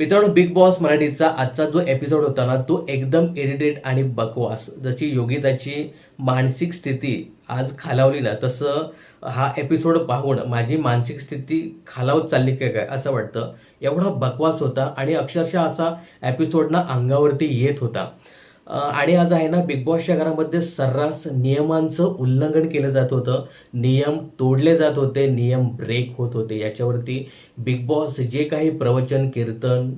मित्रांनो big boss मराठीचा आजचा जो एपिसोड होता ना तो एकदम इरिटेट आणि बकवास. जशी योगिताची मानसिक स्थिती आज खालावली ना तसं हा एपिसोड पाहून माझी मानसिक स्थिती खालावत चालली काय काय असं वाटतं. एवढा बकवास होता आणि अक्षरशः असा एपिसोड ना अंगावरती येत होता. आणि आज आहे ना बिग बॉसच्या घरामध्ये सर्रास नियमांचं उल्लंघन केलं जात होतं. नियम तोडले जात होते नियम ब्रेक होत होते. याच्यावरती बिग बॉस जे काही प्रवचन कीर्तन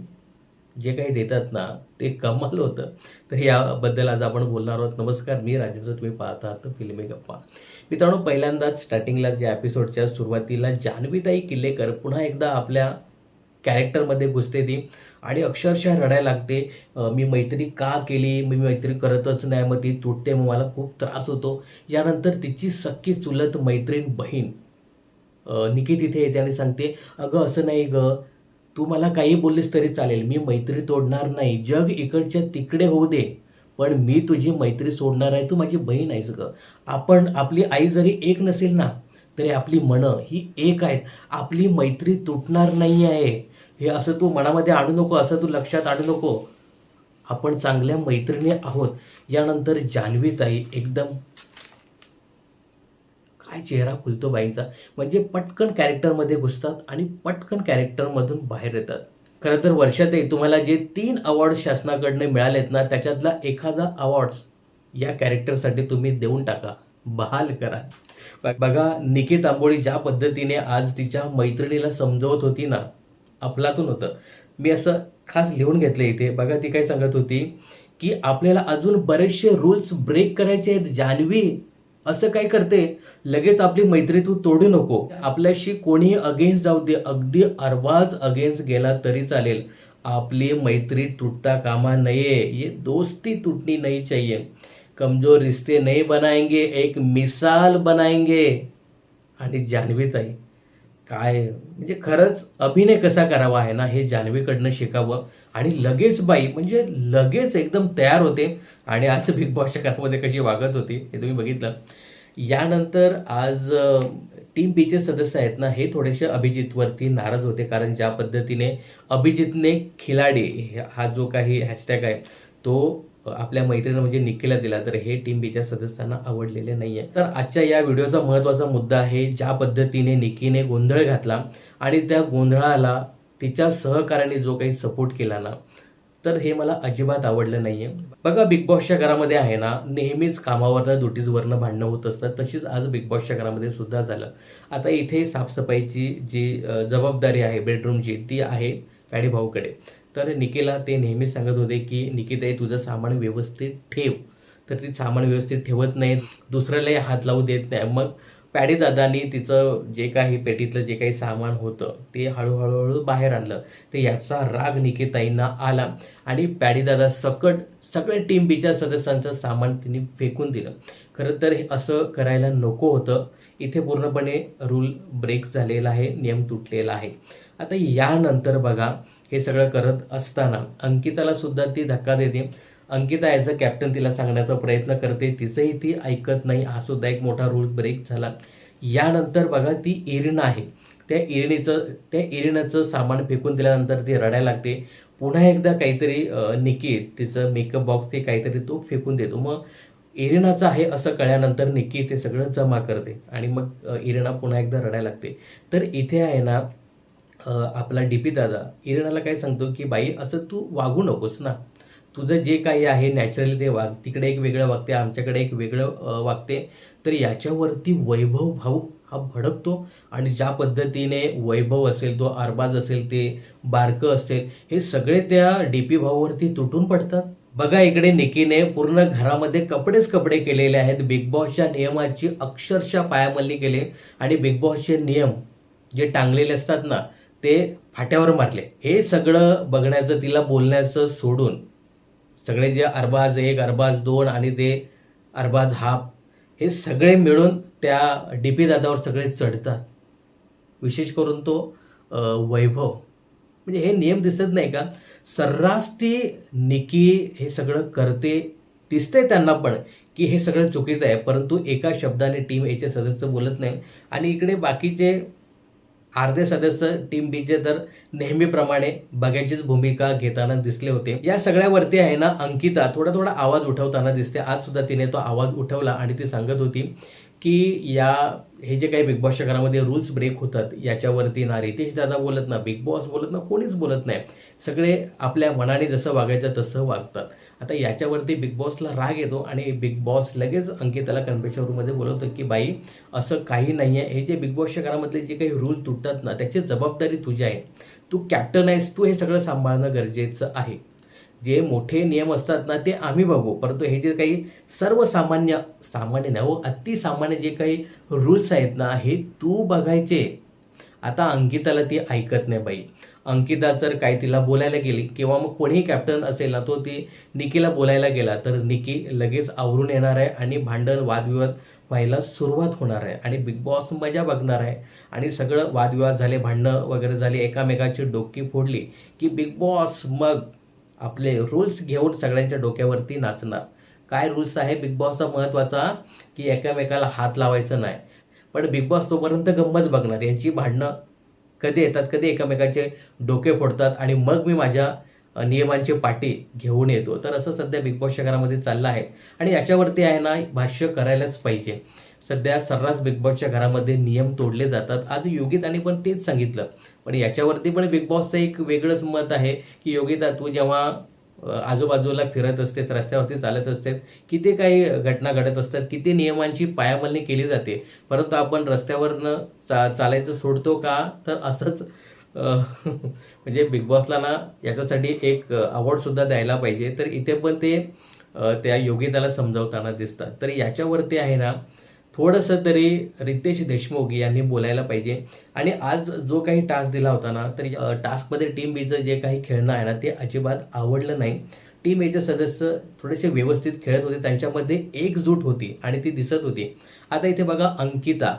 जे काही देतात ना ते कमाल होतं. तर याबद्दल आज आपण बोलणार आहोत. नमस्कार मी राजेंद्र तुम्ही पाहत आहात फिल्मी गप्पा. मित्रांनो पहिल्यांदाच स्टार्टिंगला ज्या एपिसोडच्या सुरुवातीला जान्हवीताई किल्लेकर पुन्हा एकदा आपल्या कॅरेक्टरमध्ये घुसते ती. आणि अक्षरशः रडायला लागते. मी मैत्री का केली? मी मैत्री करतच नाही. मग ती तुटते. मग मला खूप त्रास होतो. यानंतर तिची सख्खी चुलत मैत्रीण बहीण निकी तिथे येते आणि सांगते अगं असं नाही ग. तू मला काही बोललीस तरी चालेल. मी मैत्री तोडणार नाही. जग इकडच्या तिकडे होऊ दे. पण मी तुझी मैत्री सोडणार आहे. तू माझी बहीण आहेस ग. आपण आपली आई जरी एक नसेल ना तरी आपली मनं ही एक आहेत. आपली मैत्री तुटणार नाही आहे. हे असं तू मनामध्ये आणू नको असं तू लक्षात आणू नको. आपण चांगल्या मैत्रिणी आहोत. यानंतर जान्हवीताई एकदम काय चेहरा खुलतो बाईंचा. म्हणजे पटकन कॅरेक्टरमध्ये घुसतात आणि पटकन कॅरेक्टरमधून बाहेर येतात. खरं तर वर्षातही तुम्हाला जे तीन अवॉर्ड शासनाकडनं मिळालेत ना त्याच्यातला एखादा अवॉर्ड्स या कॅरेक्टरसाठी तुम्ही देऊन टाका. बहाल करा. बघा निकित आंबोळी ज्या पद्धतीने आज तिच्या मैत्रिणीला समजवत होती ना आपलातून होतं. मी असं खास लिहून घेतलं इथे. बघा ती काय सांगत होती की आपल्याला अजून बरेचसे रूल्स ब्रेक करायचे आहेत जान्हवी. असं काय करते? लगेच आपली मैत्री तू तोडू नको. आपल्याशी कोणी अगेन्स्ट जाऊ दे. अगदी अर्वाज अगेन्स्ट गेला तरी चालेल. आपली मैत्री तुटता कामा नये. ये दोस्ती तुटणी नाही चाहिए कमजोर रिश्ते नहीं बनाएंगे एक मिसाल बनाएंगे। आणि जान्हवीचाही काय म्हणजे खरंच अभिनय कसा करावा आहे ना हे जान्हवीकडनं शिकावं. आणि लगेच बाई म्हणजे लगेच एकदम तयार होते. आणि आज बिग बॉसच्या कामामध्ये कशी वागत होती हे तुम्ही बघितलं. यानंतर आज टीम बीचे सदस्य आहेत ना हे थोडेसे अभिजितवरती नाराज होते. कारण ज्या पद्धतीने अभिजितने खिलाडी हा जो काही हॅशटॅग आहे तो आपल्या मैत्रिणी म्हणजे निकेला दिला तर हे टीम बीच्या सदस्यांना आवडलेले नाही आहे तर आजच्या या व्हिडिओचा महत्त्वाचा मुद्दा आहे ज्या पद्धतीने निकीने गोंधळ घातला आणि त्या गोंधळाला तिच्या सहकार्याने जो काही सपोर्ट केला ना तर हे मला अजिबात आवडलं नाहीये. बघा बिग बॉसच्या घरामध्ये आहे ना नेहमीच कामावरनं दुटीजवरनं भांडणं होत असतात. तशीच आज बिग बॉसच्या घरामध्ये सुद्धा झालं. आता इथे साफसफाईची जी जबाबदारी आहे बेडरूमची ती आहे. पॅडी भाऊकडे. तर निकेला ते नेहमीच सांगत होते की निकिताई तुझं सामान व्यवस्थित ठेव. तर ती सामान व्यवस्थित ठेवत नाही दुसऱ्यालाही हात लावू देत नाही. मग पॅडी दादानी तिचं जे काही पेटीतलं जे काही सामान होतं ते हळूहळूहळू बाहेर आणलं. तर याचा राग निकिताईंना आला आणि पॅडी दादा सकट सगळ्या टीम बीच्या सदस्यांचं सामान तिने फेकून दिलं. खरं तर हे असं करायला नको होतं. इथे पूर्णपणे रूल ब्रेक झालेला आहे नियम तुटलेला आहे. आता यानंतर बघा हे सगळं करत असताना अंकिताला सुद्धा ती धक्का देते. अंकिता ॲज अ कॅप्टन तिला सांगण्याचा प्रयत्न करते. तिचंही ती ऐकत नाही. हा सुद्धा एक मोठा रूल ब्रेक झाला. यानंतर बघा ती इरिना आहे. त्या इरिणीचं त्या इरिनाचं सामान फेकून दिल्यानंतर ती रडायला लागते. पुन्हा एकदा काहीतरी अं, निकी तिचं मेकअप बॉक्स ते काहीतरी तो फेकून देतो. मग इरिनाचं आहे असं कळल्यानंतर निकी ते सगळं जमा करते आणि मग इरिणा इरिना पुन्हा एकदा रडायला लागते. तर इथे आहे ना आपला डी पी दादा. इरिनाला काय सांगतो की बाई असं तू वागू नकोस ना. तुझं जे काही आहे नॅचरली ते वाग. तिकडे एक वेगळं वागते आमच्याकडे एक वेगळं वागते. तर याच्यावरती वैभव भाऊ हा भडकतो आणि ज्या पद्धतीने वैभव असेल तो अरबाज असेल ते बारकं असेल हे सगळे त्या डी पी भाऊवरती तुटून पडतात. बघा इकडे निकीने पूर्ण घरामध्ये कपडेच कपडे केलेले आहेत. बिग बॉसच्या नियमाची अक्षरशः पायामल्ली केले आणि बिग बॉसचे नियम जे टांगलेले असतात ना ते फाट्यावर मारले. हे सगळं बघण्याचं तिला बोलण्याचं सोडून सगळे जे अरबाज एक अरबाज दोन आणि ते अरबाज हाफ हे सगळे मिळून त्या डी पी दादावर सगळे चढतात. विशेष करून तो वैभव. म्हणजे हे नियम दिसत नाही का? सर्रास ती निकी हे सगळं करते दिसतंय त्यांना पण की हे सगळं चुकीचं आहे परंतु एका शब्दाने टीम याचे सदस्य बोलत नाही. आणि इकडे बाकीचे अर्धे सदस्य टीम बीचे तर नेहमीप्रमाणे बघायचीच भूमिका घेताना दिसले होते. या सगळ्यावरती आहे ना अंकिता थोडा थोडा आवाज उठवताना दिसते. आज सुद्धा तिने तो आवाज उठवला आणि ती सांगत होती की या हे जे काही बिग बॉसच्या घरामध्ये रूल्स ब्रेक होतात याच्यावरती ना रितेश दादा बोलत ना बिग बॉस बोलत ना कोणीच बोलत नाही. सगळे आपल्या मनाने जसं वागायचं तसं वागतात. आता याच्यावरती बिग बॉसला राग येतो आणि बिग बॉस लगेच अंकिताला कन्फेशन रूममध्ये बोलवतो की बाई असं काही नाही आहे हे जे बिग बॉसच्या घरामधले जे काही रूल तुटतात ना त्याची जबाबदारी तुझी आहे. तू कॅप्टन आहेस. तू हे सगळं सांभाळणं गरजेचं आहे. जे मोठे नियम असतात ना ते आम्ही बघू. परंतु हे जे काही सर्वसामान्य सामान्य नाही हो अतिसामान्य जे काही रूल्स आहेत ना हे तू बघायचे. आता अंकिताला ती ऐकत नाही बाई. अंकिता जर काही तिला बोलायला गेली किंवा मग कोणीही कॅप्टन असेल ना तो ती निकीला बोलायला गेला तर निकी लगेच आवरून येणार आहे आणि भांडण वादविवाद व्हायला सुरुवात होणार आहे. आणि बिग बॉस मजा बघणार आहे. आणि सगळं वादविवाद झाले भांडणं वगैरे झाले एकामेकाची डोकी फोडली की बिग बॉस मग आपले रूल्स घेऊन सगळ्यांच्या डोक्यावरती नाचणार. काय रूल्स आहे? बिग बॉसचा महत्त्वाचा की एकामेकाला हात लावायचं नाही. पण बिग बॉस तोपर्यंत गंमत बघणार. यांची भांडणं कधी येतात? कधी एकामेकाचे डोके फोडतात? आणि मग मी माझ्या नियमांचे नियमांची पाठी घेऊन येतो. तर असं सध्या बिग बॉसच्या घरामध्ये चाललं आहे. आणि याच्यावरती आहे ना भाष्य करायलाच पाहिजे. सध्या सर्रास बिग बॉसच्या घरामध्ये नियम तोडले जातात. आज योगिताने पण तेच सांगितलं. पण याच्यावरती पण बिग बॉसचं एक वेगळंच मत आहे की योगिता तू जेव्हा आजूबाजूला फिरत असतेस रस्त्यावरती चालत असतेस किती काही घटना घडत असतात किती नियमांची पायामलनी केली जाते. परंतु आपण रस्त्यावरनं चा चालायचं सोडतो का? तर असंच म्हणजे बिग बॉसला ना याच्यासाठी एक अवॉर्डसुद्धा द्यायला पाहिजे. तर इथे पण ते त्या योगिताला समजावताना दिसतात. तर याच्यावरती आहे ना थोडंसं तरी रितेश देशमुख यांनी बोलायला पाहिजे. आणि आज जो काही टास्क दिला होता ना तर टास्कमध्ये टीम बीचं जे काही खेळणं आहे ना ते अजिबात आवडलं नाही. टीम एचे सदस्य थोडेसे व्यवस्थित खेळत होते. त्यांच्यामध्ये एकजूट होती आणि ती दिसत होती. आता इथे बघा अंकिता.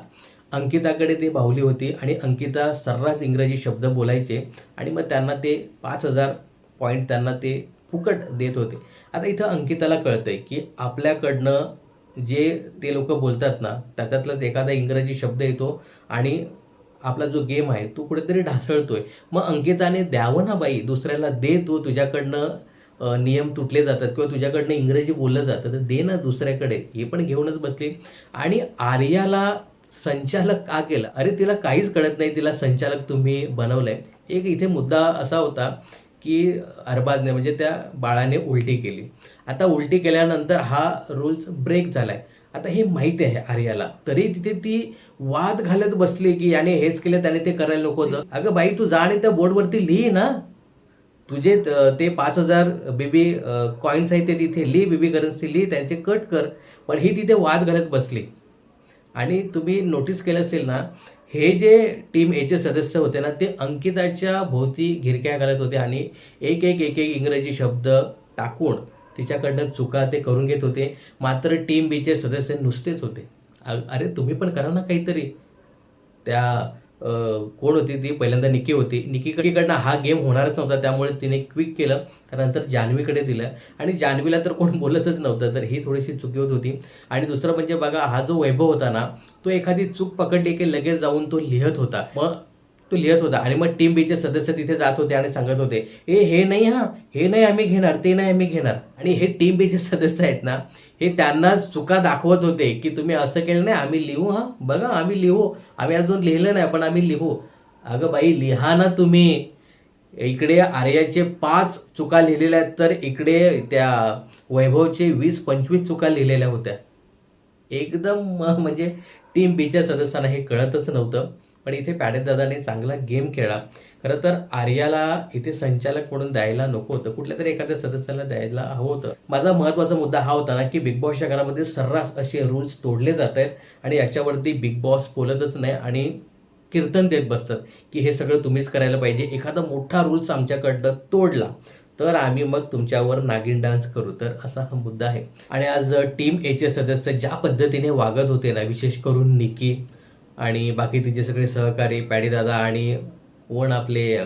अंकिताकडे ते बाहुली होती आणि अंकिता सर्रास इंग्रजी शब्द बोलायचे आणि मग त्यांना ते पाच हजार पॉईंट त्यांना ते फुकट देत होते. आता इथं अंकिताला कळतंय की आपल्याकडनं जे ते लोक बोलतात ना त्याच्यातलाच एखादा इंग्रजी शब्द येतो आणि आपला जो गेम आहे तो कुठेतरी ढासळतोय. मग अंकिताने द्यावं ना बाई दुसऱ्याला दे तो तुझ्याकडनं नियम तुटले जातात किंवा तुझ्याकडनं इंग्रजी बोललं जातं तर दे ना दुसऱ्याकडे. हे पण घेऊनच बसली. आणि आर्याला संचालक का केलं? अरे तिला काहीच कळत नाही तिला संचालक तुम्ही बनवलंय. एक इथे मुद्दा असा होता की अरबाजने म्हणजे त्या बाळाने उलटी केली. आता उलटी केल्यानंतर हा रूल्स ब्रेक झालाय. आता हे माहिती आहे आर्याला. तरी तिथे ती वाद घालत बसली की याने हेच केलं त्याने ते करायला नको होतं. अगं बाई तू जा आणि त्या बोर्डवरती लिही ना. तुझे ते पाच हजार बेबी कॉईन्स आहेत ते तिथे लिही बेबी करन्सी लिही त्यांचे कट कर. पण ही तिथे वाद घालत बसली. आणि तुम्ही नोटीस केलं असेल ना हे जे टीम एचे सदस्य होते ना ते अंकिताच्या भोवती घिरक्या घालत होते आणि एक एक एक एक इंग्रजी शब्द टाकून तिच्याकडनं चुका ते करून घेत होते. मात्र टीम बीचे सदस्य नुसतेच होते. अरे तुम्ही पण करा ना काहीतरी. त्या कोण होती ती? पहिल्यांदा निकी होती. निकीकडनं हा गेम होणारच नव्हता त्यामुळे तिने क्विक केलं त्यानंतर जान्हवीकडे दिलं. आणि जान्हवीला तर कोण बोलतच नव्हतं तर ही थोडीशी चुकी होत होती. आणि दुसरं म्हणजे बघा हा जो वैभव होता ना तो एखादी चूक पकडली की लगेच जाऊन तो लिहत होता. मग तो लिहत होता. आणि मग टीम बीचे सदस्य तिथे जात होते आणि सांगत होते ए हे नाही हा हे नाही आम्ही घेणार ते नाही आम्ही घेणार. आणि हे टीम बीचे सदस्य आहेत ना हे त्यांना चुका दाखवत होते की तुम्ही असं केलं नाही आम्ही लिहू हा. बघा आम्ही लिहू. आम्ही अजून लिहिलं नाही पण आम्ही लिहू. अगं बाई लिहा ना तुम्ही. इकडे आर्याचे पाच चुका लिहिलेल्या आहेत तर इकडे त्या वैभवचे वीस पंचवीस चुका लिहिलेल्या होत्या. एकदम म्हणजे टीम बीच्या सदस्यांना हे कळतच नव्हतं. पण इथे दादाने चांगला गेम खेळला. खरं तर आर्याला इथे संचालक म्हणून द्यायला नको होतं. कुठल्या तरी एखाद्या सदस्याला द्यायला हवं होतं. माझा महत्त्वाचा मुद्दा हा होता ना की बिग बॉसच्या घरामध्ये सर्रास असे रूल्स तोडले जात आहेत आणि याच्यावरती बिग बॉस बोलतच नाही आणि कीर्तन देत बसतात की हे सगळं तुम्हीच करायला पाहिजे. एखादा मोठा रूल्स आमच्याकडनं तोडला तर आम्ही मग तुमच्यावर नागिन डान्स करू. तर असा हा मुद्दा आहे. आणि आज टीम एचे सदस्य ज्या पद्धतीने वागत होते ना विशेष करून निकी आणि बाकी तिचे सगळे सहकारी पॅडी दादा आणि कोण आपले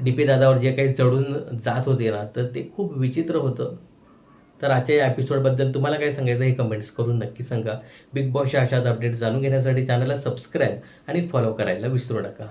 डी पी दादावर जे काही चढून जात होते ना तर ते खूप विचित्र होतं. तर आजच्या या एपिसोडबद्दल तुम्हाला काय सांगायचं हे कमेंट्स करून नक्की सांगा. बिग बॉसच्या अशाच अपडेट जाणून घेण्यासाठी चॅनलला सबस्क्राईब आणि फॉलो करायला विसरू नका.